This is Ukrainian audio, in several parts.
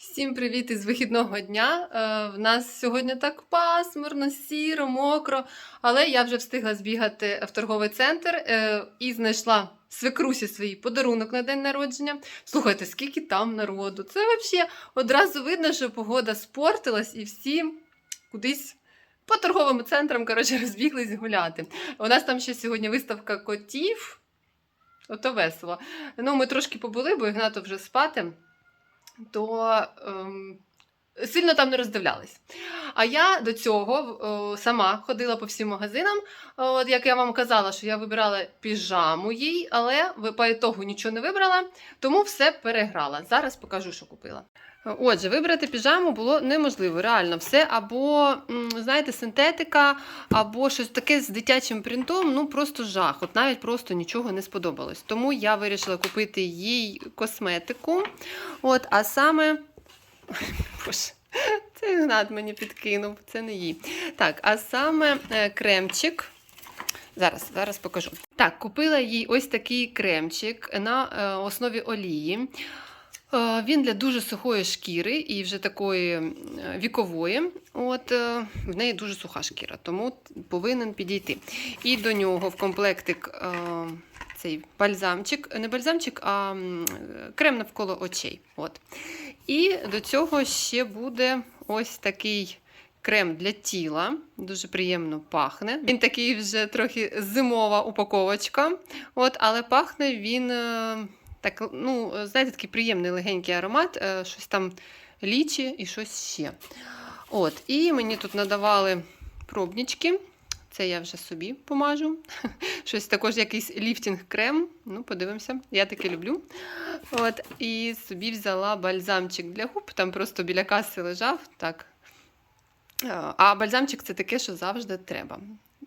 Всім привіт із вихідного дня. Е, в нас сьогодні так пасмурно, сіро, мокро, але я вже встигла збігати в торговий центр е, і знайшла свекрусі свій подарунок на день народження. Слухайте, скільки там народу. Це взагалі одразу видно, що погода спортилась і всі кудись. По торговим центрам, коротше, розбіглись гуляти. У нас там ще сьогодні виставка котів. Ото весело. Ну, ми трошки побули, бо Ігнату вже спати то сильно там не роздивлялись. А я до цього о, сама ходила по всім магазинам. От як я вам казала, що я вибирала піжаму їй, але по ітогу нічого не вибрала, тому все переграла. Зараз покажу, що купила. Отже, вибрати піжаму було неможливо, реально все або, знаєте, синтетика, або щось таке з дитячим принтом, ну просто жах. От навіть просто нічого не сподобалось. Тому я вирішила купити їй косметику. От, а саме. Боже, це Ігнат мені підкинув, це не їй. Так, а саме е, кремчик. Зараз, зараз покажу. Так, купила їй ось такий кремчик на е, основі олії. Е, Він для дуже сухої шкіри і вже такої вікової. От в неї дуже суха шкіра, тому повинен підійти. І до нього в комплектик цей бальзамчик, не бальзамчик, а крем навколо очей. От. І до цього ще буде ось такий крем для тіла. Дуже приємно пахне. Він такий вже трохи зимова упаковочка. От, але пахне він. е, так, ну, знаєте, такий приємний легенький аромат, е, щось там лічі і щось ще. От, і мені тут надавали пробнички. Це я вже собі помажу. Щось також якийсь ліфтінг-крем. Ну, подивимося, я таке люблю. От, і собі взяла бальзамчик для губ, там просто біля каси лежав. Так. Е, А бальзамчик це таке, що завжди треба.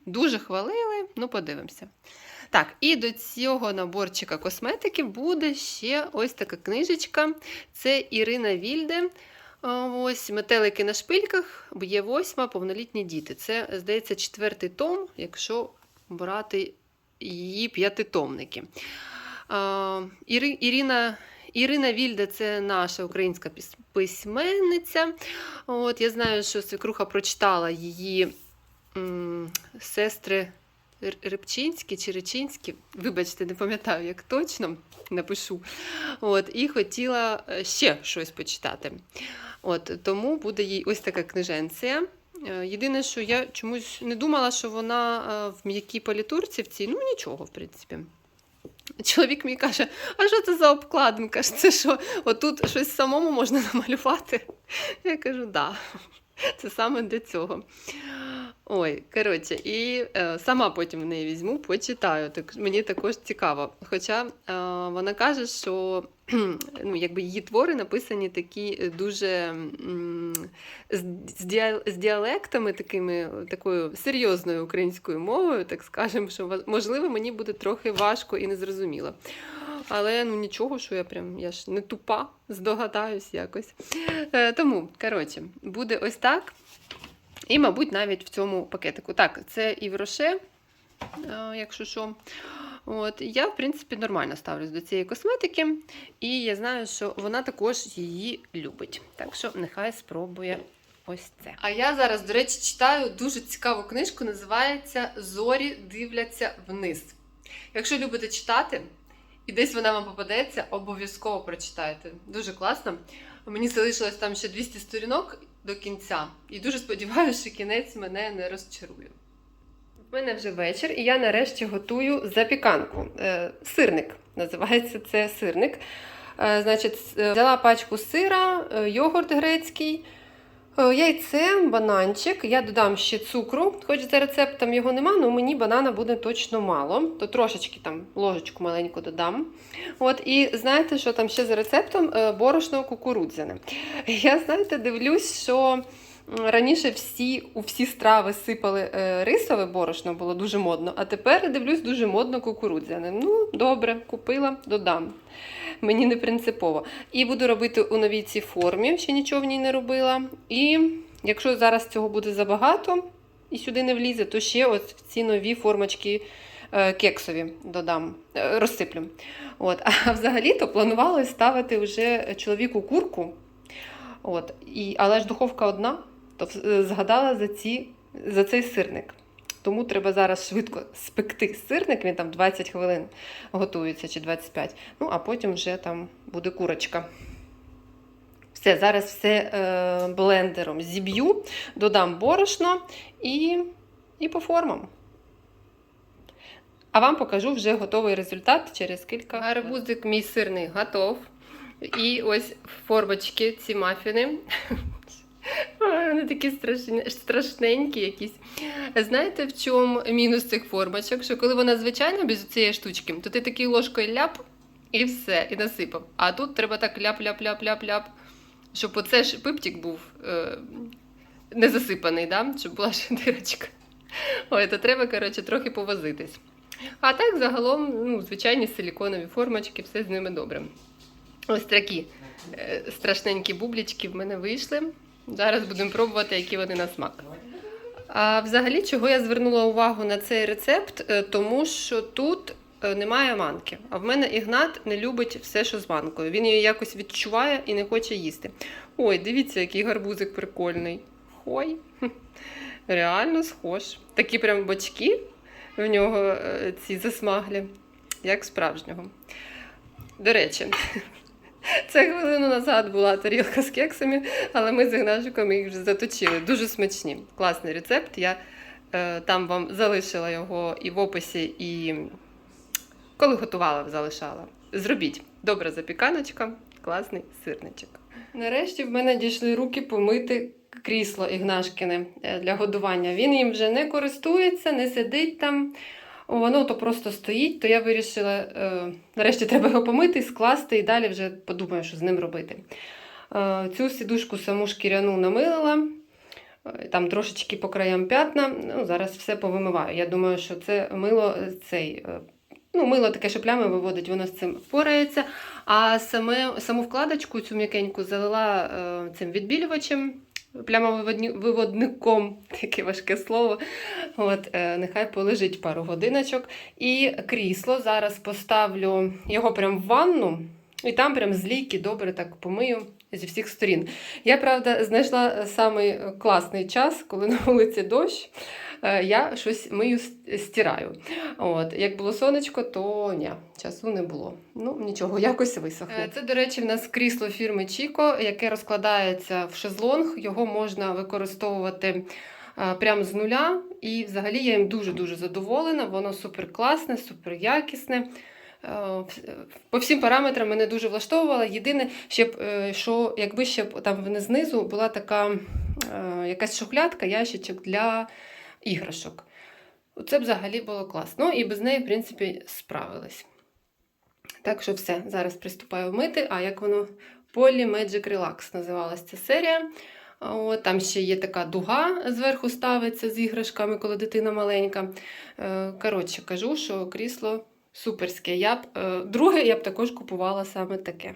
Дуже хвалили, ну подивимося. Так, і до цього наборчика косметики буде ще ось така книжечка. Це Ірина Вільде. Ось метелики на шпильках, є восьма, повнолітні діти. Це, здається, четвертий том, якщо брати її п'ятитомники. Ірина, Ірина Вільде це наша українська письменниця. От, я знаю, що свекруха прочитала її сестри Р- Рибчинські чи Речинські. Вибачте, не пам'ятаю, як точно напишу. От, і хотіла е, ще щось почитати. От, тому буде їй ось така книженція. Е, Єдине, що я чомусь не думала, що вона е, в м'якій палітурці в цій, ну нічого, в принципі. Чоловік мені каже, а що це за обкладинка? Це що, отут щось самому можна намалювати? Я кажу, да, це саме для цього. Ой, коротше, і е, сама потім в неї візьму, почитаю. Так, мені також цікаво. Хоча е, вона каже, що ну, якби її твори написані такі е, дуже з, діалектами, такими, такою серйозною українською мовою, так скажемо, що можливо мені буде трохи важко і незрозуміло. Але ну нічого, що я прям я ж не тупа, здогадаюсь якось. Е, тому, коротше, буде ось так. І, мабуть, навіть в цьому пакетику. Так, це і в Роше, е, якщо що. От, я, в принципі, нормально ставлюсь до цієї косметики, і я знаю, що вона також її любить. Так що нехай спробує ось це. А я зараз, до речі, читаю дуже цікаву книжку, називається Зорі дивляться вниз. Якщо любите читати, і десь вона вам попадеться, обов'язково прочитайте. Дуже класно. Мені залишилось там ще 200 сторінок до кінця, і дуже сподіваюся, що кінець мене не розчарує. В мене вже вечір, і я нарешті готую запіканку. Е, сирник називається це сирник. Е, значить, е, взяла пачку сира, йогурт грецький, яйце, бананчик. Я додам ще цукру, хоч за рецептом його нема, але мені банана буде точно мало. То трошечки там ложечку маленьку додам. От, і знаєте, що там ще за рецептом? Борошно кукурудзяне. Я, знаєте, дивлюсь, що раніше всі, у всі страви сипали е, рисове борошно, було дуже модно, а тепер дивлюсь дуже модно кукурудзяне. Ну, добре, купила, додам. Мені не принципово. І буду робити у новій цій формі, ще нічого в ній не робила. І якщо зараз цього буде забагато і сюди не влізе, то ще ось в ці нові формочки е, кексові додам, е, розсиплю. От. А взагалі-то планувалось ставити вже чоловіку курку. От, і, але ж духовка одна, то е, згадала за, ці, за цей сирник. Тому треба зараз швидко спекти сирник, він там 20 хвилин готується чи 25. Ну, а потім вже там буде курочка. Все, зараз все е, блендером зіб'ю, додам борошно і, і по формам. А вам покажу вже готовий результат через кілька. Гарбузик мій сирний готов. І ось формочки, ці мафіни. Вони такі страшні, страшненькі якісь. Знаєте, в чому мінус цих формочок? Що коли вона звичайна без цієї штучки, то ти такий ложкою ляп і все, і насипав. А тут треба так ляп-ляп-ляп-ляп-ляп, щоб оце ж пиптик був е, не засипаний, да? щоб була ще дирочка. Ой, то треба, коротше, трохи повозитись. А так, загалом, ну, звичайні силіконові формочки, все з ними добре. Ось такі е, страшненькі бублічки в мене вийшли. Зараз будемо пробувати, які вони на смак. А взагалі, чого я звернула увагу на цей рецепт, Е, тому що тут е, немає манки. А в мене Ігнат не любить все, що з манкою. Він її якось відчуває і не хоче їсти. Ой, дивіться, який гарбузик прикольний. Хой. Реально схож. Такі прям бочки в нього е, ці засмаглі, як справжнього. До речі, це хвилину назад була тарілка з кексами, але ми з Ігнашиком їх вже заточили. Дуже смачні. Класний рецепт. Я е, там вам залишила його і в описі, і коли готувала, залишала. Зробіть. Добра запіканочка, класний сирничок. Нарешті в мене дійшли руки помити крісло Ігнашкине е, для годування. Він їм вже не користується, не сидить там. Воно то просто стоїть, то я вирішила, е, нарешті треба його помити, скласти і далі вже подумаю, що з ним робити. Е, цю сідушку саму шкіряну намилила, е, там трошечки по краям п'ятна. Ну, зараз все повимиваю. Я думаю, що це мило цей. Ну, мило таке, що плями виводить, воно з цим впорається. А саме, саму вкладочку цю м'якеньку залила е, цим відбілювачем, плямовиводником, таке важке слово. От, е, нехай полежить пару годиночок. І крісло зараз поставлю його прямо в ванну, і там прям з добре так помию зі всіх сторін. Я, правда, знайшла самий класний час, коли на вулиці дощ. Е, Я щось мию стираю. От, як було сонечко, то ні, часу не було. Ну, нічого, якось висохне. Це, до речі, в нас крісло фірми Чіко, яке розкладається в шезлонг. Його можна використовувати е, прямо з нуля. І взагалі я їм дуже-дуже задоволена. Воно супер класне, супер якісне. Е, По всім параметрам мене дуже влаштовувало. Єдине, щоб, що якби ще там знизу була така якась шухлядка, ящичок для іграшок. Це б взагалі було класно. Ну і без неї, в принципі, справились. Так що все, зараз приступаю мити. А як воно Polly Magic Relax називалась ця серія. От, там ще є така дуга зверху ставиться з іграшками, коли дитина маленька. Е, Коротше, кажу, що крісло суперське. Я б, е, друге я б також купувала саме таке.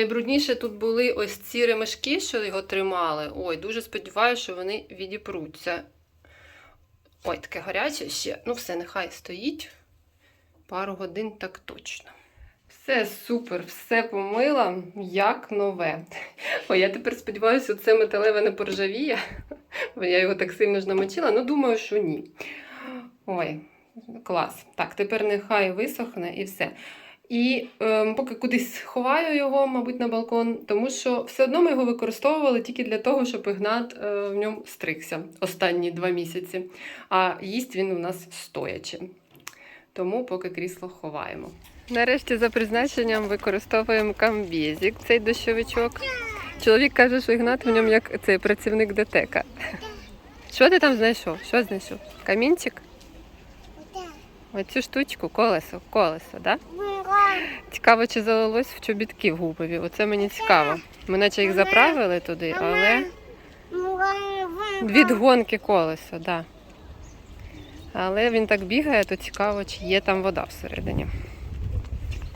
Найбрудніше тут були ось ці ремешки, що його тримали. Ой, дуже сподіваюся, що вони відіпруться. Ой, таке гаряче ще. Ну, все, нехай стоїть. Пару годин так точно. Все супер, все помила, як нове. Ой, я тепер сподіваюся, це металеве не поржавіє, бо я його так сильно ж намочила, ну думаю, що ні. Ой, клас. Так, тепер нехай висохне і все. І е, поки кудись ховаю його, мабуть, на балкон, тому що все одно ми його використовували тільки для того, щоб Ігнат е, в ньому стригся останні два місяці. А їсть він у нас стоячи. Тому поки крісло ховаємо. Нарешті за призначенням використовуємо камбізік, цей дощовичок. Чоловік каже, що Ігнат в ньому як цей працівник ДТЕКа. Що ти там знайшов? Що знайшов? Камінчик? Оцю штучку, колесо, колесо, да? Цікаво, чи залилось в чобітки в губові. Оце мені цікаво. Ми наче їх заправили туди, але від гонки колесо, да. Але він так бігає, то цікаво, чи є там вода всередині.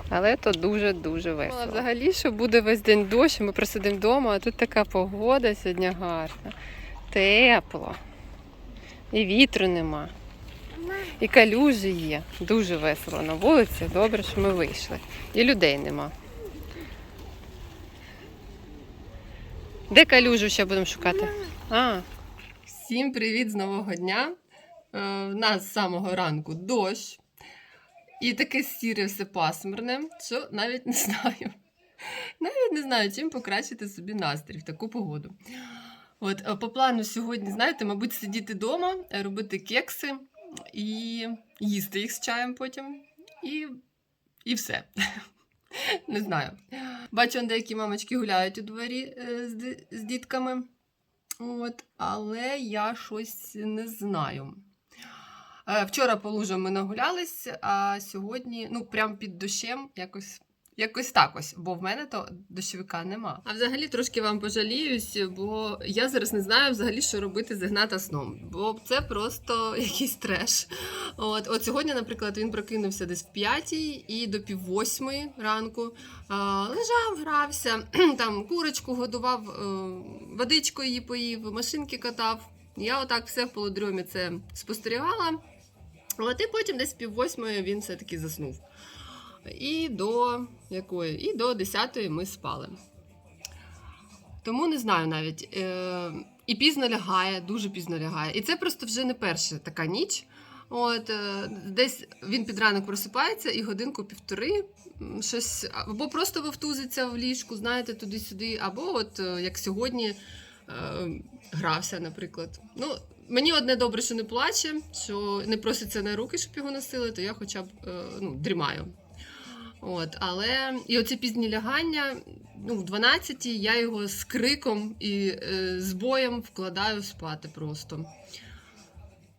Але то дуже-дуже весело. Взагалі, що буде весь день дощ, ми просидимо вдома, а тут така погода сьогодні гарна. Тепло. І вітру нема. І калюжі є. Дуже весело на вулиці. Добре, що ми вийшли. І людей нема. Де калюжу ще будемо шукати? А. Всім привіт з нового дня. Е, В нас з самого ранку дощ. І таке сіре все пасмурне, що навіть не знаю. Навіть не знаю, чим покращити собі настрій в таку погоду. От, е, по плану сьогодні, знаєте, мабуть, сидіти вдома, робити кекси і їсти їх з чаєм потім. І, і все. Не знаю. Бачу, деякі мамочки гуляють у дворі е, з, з дітками. От, але я щось не знаю. Е, Вчора по лужам ми нагулялись, а сьогодні, ну, прям під дощем, якось. Якось так ось, бо в мене то дощовика нема. А взагалі трошки вам пожаліюсь, бо я зараз не знаю взагалі, що робити з Ігната сном. Бо це просто якийсь треш. От, от сьогодні, наприклад, він прокинувся десь в п'ятій і до пів восьмої ранку а, лежав, грався, там курочку годував, е, водичкою її поїв, машинки катав. Я отак все в полудрьомі це спостерігала. От і потім десь пів восьмої він все-таки заснув. І до якої? І до 10 ми спали. Тому не знаю навіть. Е, і пізно лягає, дуже пізно лягає. І це просто вже не перша така ніч. От, е, десь він під ранок просипається і годинку-півтори щось або просто вовтузиться в ліжку, знаєте, туди-сюди, або от е, як сьогодні грався, наприклад. Ну, мені одне добре, що не плаче, що не проситься на руки, щоб його носили, то я хоча б ну, дрімаю. От, але і оці пізні лягання, ну, в 12 я його з криком і е, з боєм вкладаю спати просто.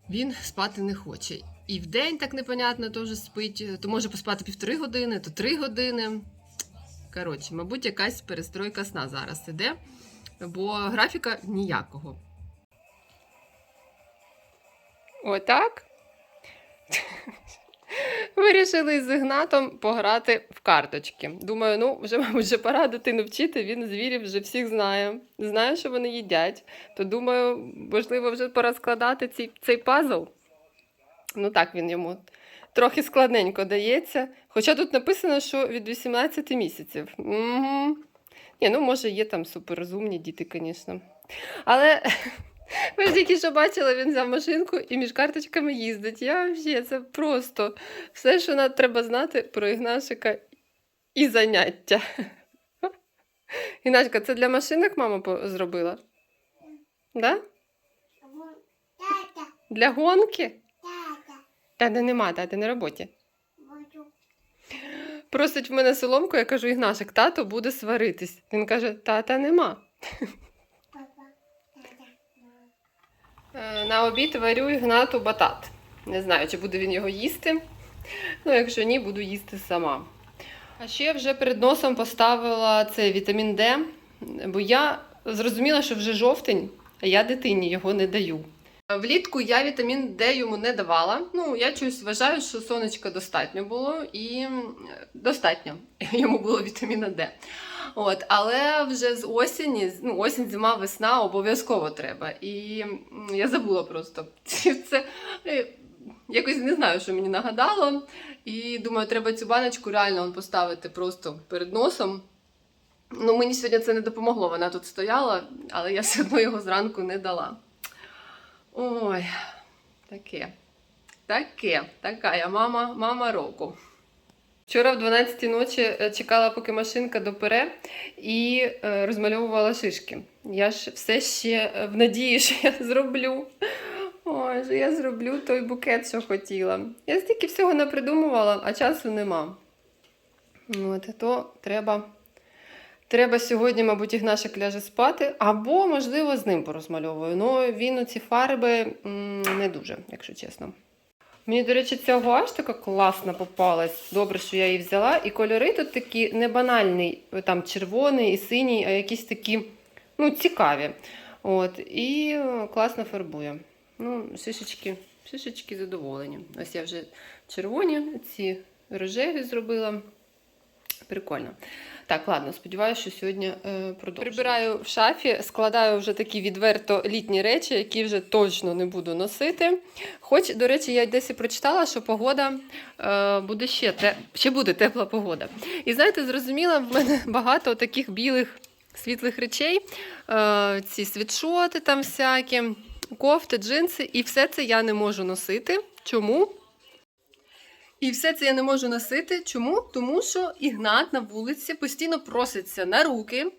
Він спати не хоче. І вдень так непонятно теж спить. То може поспати півтори години, то три години. Коротше, мабуть, якась перестройка сна зараз іде, бо графіка ніякого. Отак. Вирішили з Ігнатом пограти в карточки. Думаю, ну вже, мабуть, вже пора дитину вчити, він звірів вже всіх знає. Знає, що вони їдять. То думаю, можливо, вже пора складати цей, цей пазл. Ну так, він йому трохи складненько дається. Хоча тут написано, що від 18 місяців. Угу. Ні, ну може є там суперрозумні діти, звісно. Але ви ж тільки що бачили, він взяв машинку і між карточками їздить. Я взагалі, це просто все, що нам треба знати про Ігнашика і заняття. Іначка, це для машинок мама зробила? Да? Тата, Для гонки? тата, Та нема, тати на роботі. Просить в мене соломку, я кажу, Ігнашик, тато буде сваритись. Він каже, тата нема. Папа, тата. Е, На обід варю Ігнату батат. Не знаю, чи буде він його їсти. Ну, якщо ні, буду їсти сама. А ще вже перед носом поставила цей вітамін Д, бо я зрозуміла, що вже жовтень, а я дитині його не даю. Влітку я вітамін Д йому не давала. Ну, я чогось вважаю, що сонечка достатньо було і достатньо йому було вітаміна Д. От, але вже з осені, ну, осінь, зима, весна обов'язково треба. І я забула просто. Це е, якось не знаю, що мені нагадало. І думаю, треба цю баночку реально поставити просто перед носом. Ну, мені сьогодні це не допомогло, вона тут стояла, але я все одно його зранку не дала. Ой, таке. Таке, така я мама, мама року. Вчора в 12-й ночі е, чекала, поки машинка допере, і е, розмальовувала шишки. Я ж все ще е, в надії, що я зроблю. Ой, що я зроблю той букет, що хотіла. Я стільки всього напридумувала, а часу нема. От, то треба, Треба сьогодні, мабуть, Ігнашик ляже спати, або, можливо, з ним порозмальовую. Ну, він у ці фарби м, не дуже, якщо чесно. Мені, до речі, ця аж така класна попалась. Добре, що я її взяла. І кольори тут такі не банальний, там червоний і синій, а якісь такі ну, цікаві. От, і е, класно фарбує. Ну, шишечки, шишечки задоволені. Ось я вже червоні, ці рожеві зробила. Прикольно. Так, ладно, сподіваюся, що сьогодні е, продовжимо. Прибираю в шафі, складаю вже такі відверто літні речі, які вже точно не буду носити. Хоч, до речі, я десь і прочитала, що погода е, буде ще, те, ще буде тепла погода. І знаєте, зрозуміла, в мене багато таких білих світлих речей, е, ці світшоти там всякі, кофти, джинси, і все це я не можу носити. Чому? І все це я не можу носити. Чому? Тому що Ігнат на вулиці постійно проситься на руки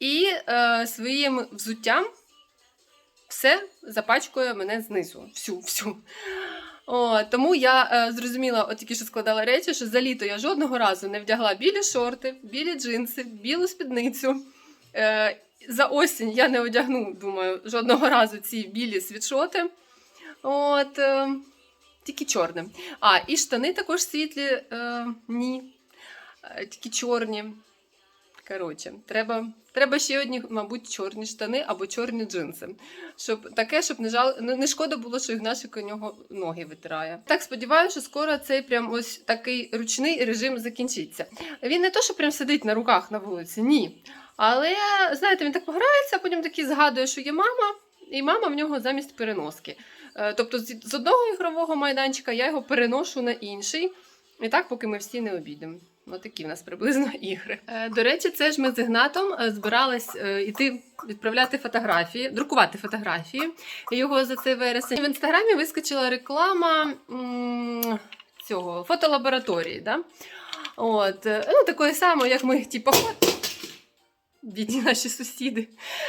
і е, своїм взуттям все запачкує мене знизу. Всю, всю. О, тому я е, зрозуміла, от тільки що складала речі, що за літо я жодного разу не вдягла білі шорти, білі джинси, білу спідницю. Е, за осінь я не одягну, думаю, жодного разу ці білі світшоти. От, е, тільки чорне. А, і штани також світлі. Е, ні. Е, тільки чорні. Коротше, треба, треба ще одні, мабуть, чорні штани або чорні джинси. Щоб таке, щоб не жал, не шкода було, що Ігнашик у нього ноги витирає. Так сподіваюся, що скоро цей прям ось такий ручний режим закінчиться. Він не то, що прям сидить на руках на вулиці, ні. Але, знаєте, він так пограється, а потім такий згадує, що є мама, і мама в нього замість переноски. Е, Тобто з одного ігрового майданчика я його переношу на інший. І так, поки ми всі не обійдемо. Ось такі в нас приблизно ігри. Е, До речі, це ж ми з Ігнатом е, збирались іти відправляти фотографії, друкувати фотографії його за цей вересень. В інстаграмі вискочила реклама цього фотолабораторії. Да? От, ну, такої самої, як ми, типу, бідні наші сусіди.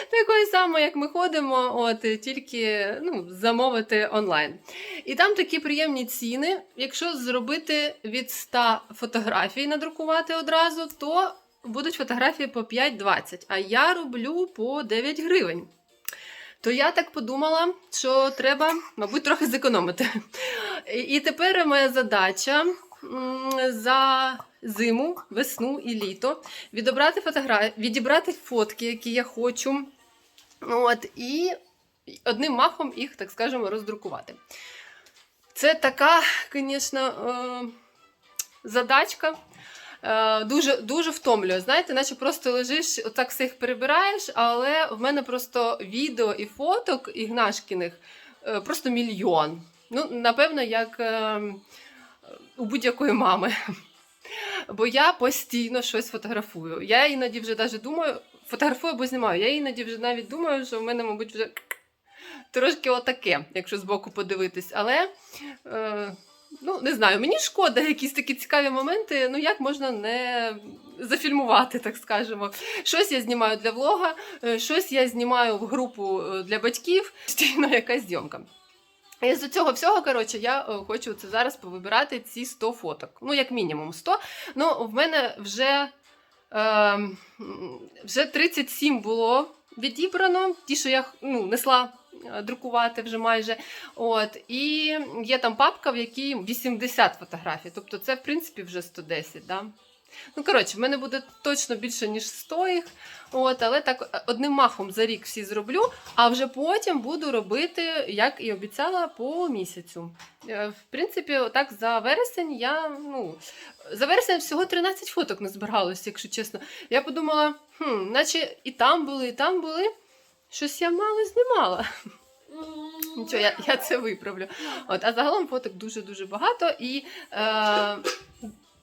Такої самої, як ми ходимо, от е, тільки ну, замовити онлайн. І там такі приємні ціни. Якщо зробити від 100 фотографій, надрукувати одразу, то будуть фотографії по 5,20, а я роблю по 9 гривень. То я так подумала, що треба, мабуть, трохи зекономити. І- тепер моя задача за зиму, весну і літо відібрати фотографії, відібрати фотки, які я хочу. От, і одним махом їх, так скажемо, роздрукувати. Це така, звісно, е, задачка. Е, Дуже, дуже втомлює. Знаєте, наче просто лежиш, отак все їх перебираєш, але в мене просто відео і фоток Ігнашкіних е, просто мільйон. Ну, напевно, як у будь-якої мами. Бо я постійно щось фотографую. Я іноді вже навіть думаю, фотографую або знімаю. Я іноді вже навіть думаю, що в мене, мабуть, вже трошки отаке, якщо збоку подивитись. Але е, ну, не знаю, мені шкода якісь такі цікаві моменти. Ну, як можна не зафільмувати, так скажемо. Щось я знімаю для влога, е, щось я знімаю в групу е, для батьків, постійно якась зйомка. І з цього всього, коротше, я е, хочу це зараз повибирати ці 100 фоток. Ну, як мінімум 100. Ну, в мене вже, е, вже 37 було відібрано, ті, що я ну, несла е, друкувати вже майже. От, і є там папка, в якій 80 фотографій. Тобто це, в принципі, вже 110. Да? Ну, коротше, в мене буде точно більше, ніж 100 їх. От, але так е, одним махом за рік всі зроблю, а вже потім буду робити, як і обіцяла, по місяцю. Е, В принципі, отак за вересень я. ну, За вересень всього 13 фоток назбиралося, якщо чесно. Я подумала, хм, наче і там були, і там були. Щось я мало знімала. Нічого, я, я це виправлю. От, а загалом фоток дуже-дуже багато і е,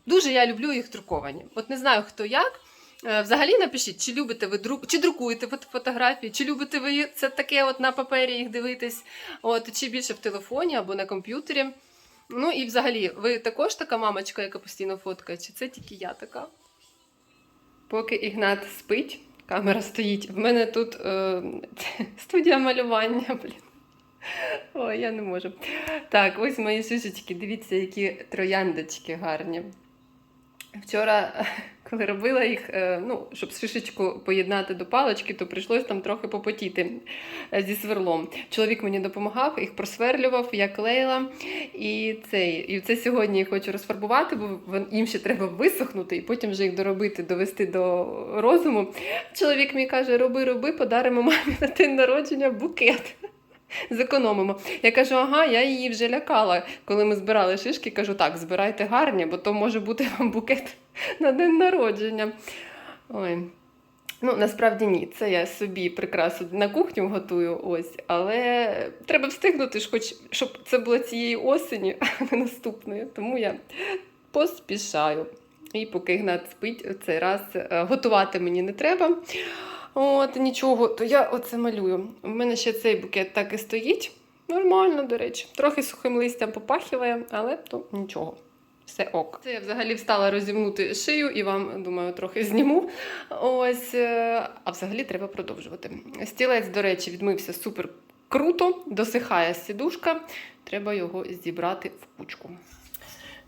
дуже я люблю їх друковані. От не знаю, хто як. Е, Взагалі напишіть, чи любите ви друк, чи друкуєте фото- фотографії, чи любите ви це таке от на папері їх дивитись, от, чи більше в телефоні або на комп'ютері. Ну і взагалі, ви також така мамочка, яка постійно фоткає, чи це тільки я така? Поки Ігнат спить, камера стоїть. В мене тут е, студія малювання, блін. Ой, я не можу. Так, ось мої шишечки. Дивіться, які трояндочки гарні. Вчора Коли робила їх, е, ну, щоб шишечку поєднати до палички, то прийшлось там трохи попотіти е, зі сверлом. Чоловік мені допомагав, їх просверлював, я клеїла. І цей, і це сьогодні я хочу розфарбувати, бо їм ще треба висохнути і потім вже їх доробити, довести до розуму. Чоловік мій каже: роби, роби, подаримо мамі на день народження букет. Зекономимо. Я кажу, ага, я її вже лякала. Коли ми збирали шишки, кажу, так, збирайте гарні, бо то може бути вам букет на день народження. Ой. Ну, насправді ні, це я собі прикрасу на кухню готую, ось, але треба встигнути, ж хоч, щоб це було цієї осені, а не наступної. Тому я поспішаю. І поки Ігнат спить, цей раз е, готувати мені не треба. От, нічого, то я оце малюю. У мене ще цей букет так і стоїть. Нормально, до речі. Трохи сухим листям попахиває, але то нічого. Все ок. Це я взагалі встала розімнути шию і вам, думаю, трохи зніму. Ось, е, а взагалі треба продовжувати. Стілець, до речі, відмився супер круто, досихає сідушка. Треба його зібрати в кучку.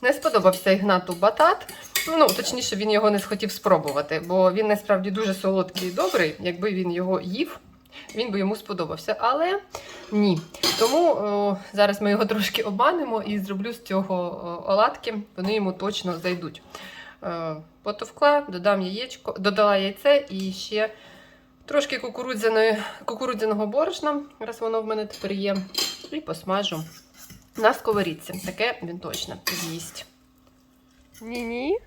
Не сподобався Ігнату батат. Ну, точніше, він його не схотів спробувати, бо він насправді дуже солодкий і добрий. Якби він його їв, він би йому сподобався. Але ні. Тому о, зараз ми його трошки обманемо і зроблю з цього о, оладки. Вони йому точно зайдуть. Е, Потовкла, додам яєчко, додала яйце і ще трошки кукурудзяного борошна, раз воно в мене тепер є, і посмажу на сковорідці. Таке він точно з'їсть. Ні-ні.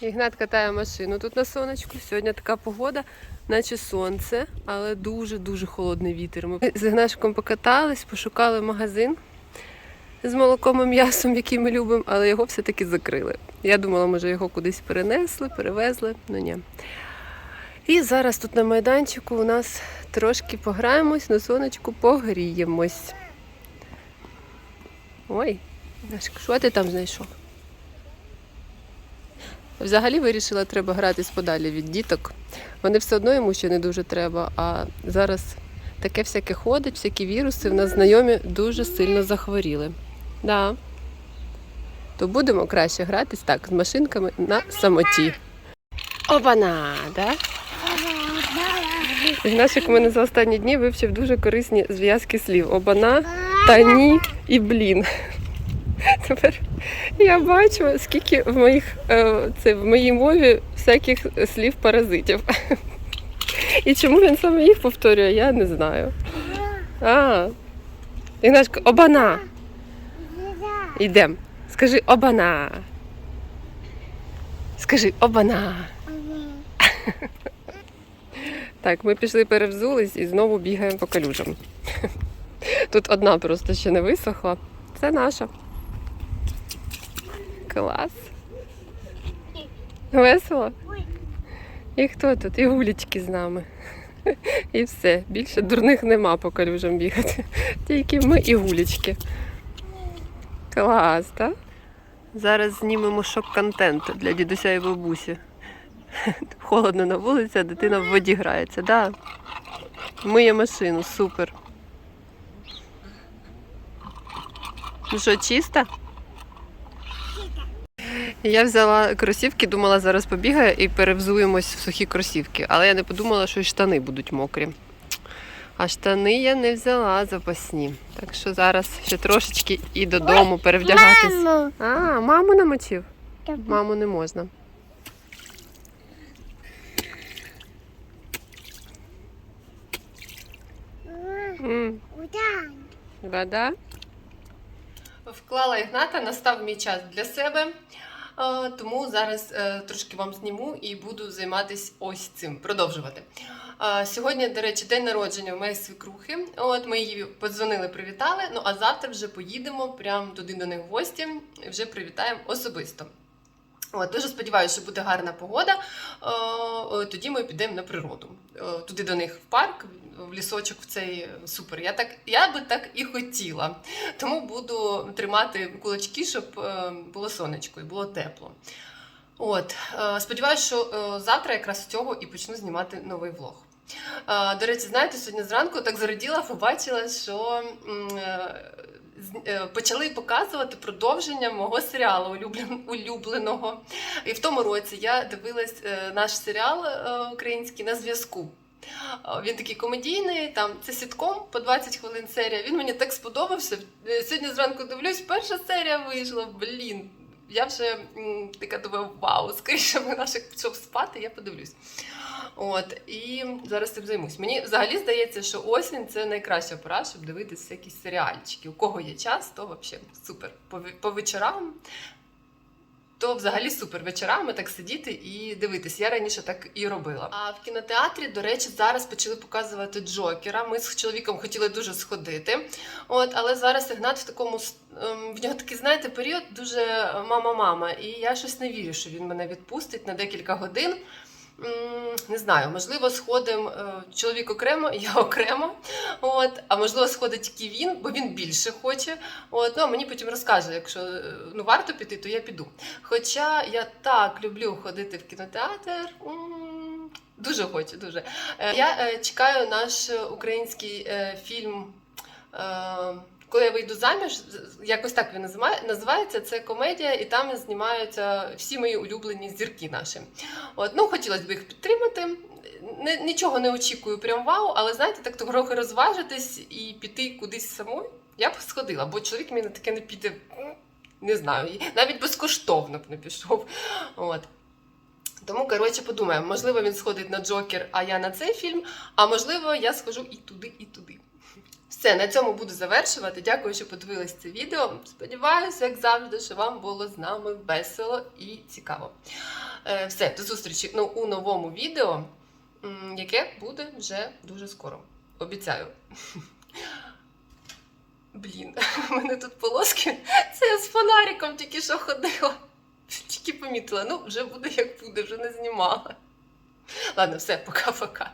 Ігнат катає машину тут на сонечку. Сьогодні така погода, наче сонце, але дуже-дуже холодний вітер. Ми з Ігнашком покатались, пошукали магазин з молоком і м'ясом, який ми любимо, але його все-таки закрили. Я думала, може його кудись перенесли, перевезли, ну ні. І зараз тут на майданчику у нас трошки пограємось, на сонечку погріємось. Ой, Ігнашко, що ти там знайшов? Взагалі вирішила, треба гратись подалі від діток. Вони все одно йому ще не дуже треба. А зараз таке всяке ходить, всякі віруси. В нас знайомі дуже сильно захворіли. Да. То будемо краще гратись так, з машинками на самоті. Обана, да? Ігнашик у мене за останні дні вивчив дуже корисні зв'язки слів. Обана, та ні і блін. Тепер я бачу, скільки в моїх е, це в моїй мові всяких слів паразитів. І чому він саме їх повторює, я не знаю. А, Ігнашко, обана. Йдем. Скажи обана. Скажи обана. Так, ми пішли перевзулись і знову бігаємо по калюжам. Тут одна просто ще не висохла. Це наша. Клас. Весело? І хто тут? І гулічки з нами. І все. Більше дурних нема по калюжам бігати. Тільки ми і гулічки. Клас, так? Зараз знімемо шок-контент для дідуся і бабусі. Холодно на вулиці, а дитина в воді грається. Да. Миє машину, супер. Ну що, чисто? Я взяла кросівки, думала, зараз побігаю і перевзуємось в сухі кросівки. Але я не подумала, що й штани будуть мокрі. А штани я не взяла запасні. Так що зараз ще трошечки і додому перевдягатись. Мамо. А, маму намочив? Маму не можна. М. Вода. Вклала Ігната, настав мій час для себе. Тому зараз е, трошки вам зніму і буду займатися ось цим, продовжувати. Сьогодні, до речі, день народження в моєї свікрухи. От ми її подзвонили, привітали. Ну а завтра вже поїдемо прямо туди до них в гості вже привітаємо особисто. От, дуже сподіваюся, що буде гарна погода. Е, е, Тоді ми підемо на природу. Е, Туди до них в парк, в лісочок в цей супер. Я так, я би так і хотіла. Тому буду тримати кулачки, щоб було сонечко і було тепло. От, сподіваюся, що завтра якраз з цього і почну знімати новий влог. До речі, знаєте, сьогодні зранку так зараділа, побачила, що почали показувати продовження мого серіалу улюбленого. І в тому році я дивилась е, наш серіал е, український на зв'язку. Е, Він такий комедійний, там це сітком по 20 хвилин серія. Він мені так сподобався. Е, Сьогодні зранку дивлюсь, перша серія вийшла. Блін. Я вже така думаю, вау, скоріше би наших пішов спати, я подивлюсь. От, і зараз цим займусь. Мені взагалі здається, що осінь це найкраща пора, щоб дивитися якісь серіальчики. У кого є час, то взагалі супер. По, по вечорам то взагалі супер вечорами так сидіти і дивитись. Я раніше так і робила. А в кінотеатрі, до речі, зараз почали показувати Джокера. Ми з чоловіком хотіли дуже сходити. От, але зараз Ігнат в такому ем, в нього такий, знаєте, період дуже мама-мама. І я щось не вірю, що він мене відпустить на декілька годин. Не знаю, можливо, сходимо чоловік окремо, я окремо. От, а можливо, сходить тільки він, бо він більше хоче. От, ну, а мені потім розкаже, якщо е, ну, варто піти, то я піду. Хоча я так люблю ходити в кінотеатр. Дуже хочу, дуже. Е, Я е, чекаю наш е, український е, фільм. Коли я вийду заміж, якось так він називає- називається. Це комедія, і там знімаються всі мої улюблені зірки наші. От, ну, хотілося б їх підтримати. Нічого не очікую, прям вау, але знаєте, так трохи розважитись і піти кудись самою. Я б сходила, бо чоловік мені на таке не піде. Не знаю, навіть безкоштовно б не пішов. От. Тому, коротше, подумаємо, можливо, він сходить на Джокер, а я на цей фільм, а можливо, я схожу і туди, і туди. Все, на цьому буду завершувати. Дякую, що подивились це відео. Сподіваюся, як завжди, що вам було з нами весело і цікаво. Е, Все, до зустрічі ну, у новому відео, яке буде вже дуже скоро. Обіцяю. Блін, у мене тут полоски. Це я з фонариком тільки що ходила. Тільки помітила. Ну, вже буде як буде, вже не знімала. Ладно, все, пока-пока.